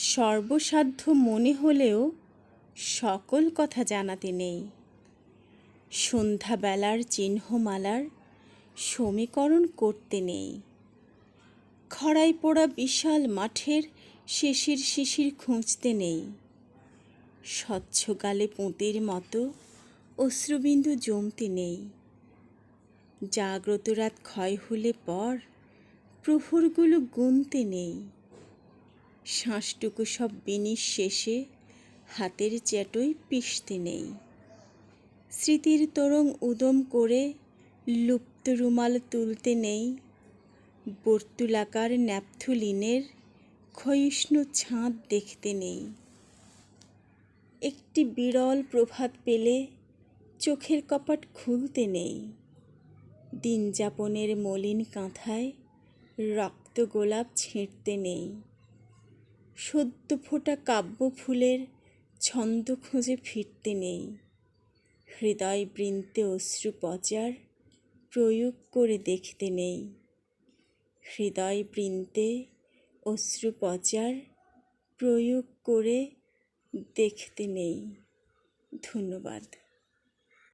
সর্বসাধ্য মনে হলেও সকল কথা জানাতে নেই। সন্ধ্যাবেলার চিহ্নমালার সমীকরণ করতে নেই। খরায় পোড়া বিশাল মাঠের শিশির শিশির খুঁজতে নেই। স্বচ্ছ গালে পুঁতির মতো অশ্রুবিন্দু জমতে নেই। জাগ্রত রাত ক্ষয় হলে পর প্রহরগুলো গুনতে নেই। শ্বাসটুকু সব বিনিঃশেষে হাতের চ্যাটোয় পিষতে নেই। স্মৃতির তরং উদম করে লুপ্ত রুমাল তুলতে নেই। বর্তুলাকার ন্যাপথুলিনের ক্ষয়িষ্ণু ছাঁদ দেখতে নেই। একটি বিরল প্রভাত পেলে চোখের কপাট খুলতে নেই। দিন যাপনের মলিন কাঁথায় রক্ত গোলাপ ছিঁড়তে নেই। সদ্য ফোটা কাব্য ফুলের ছন্দ খুঁজে ফিরতে নেই। হৃদয় বৃন্তে অশ্রু পচার প্রয়োগ করে দেখতে নেই। হৃদয় বৃন্তে অশ্রু পচার প্রয়োগ করে দেখতে নেই। ধন্যবাদ।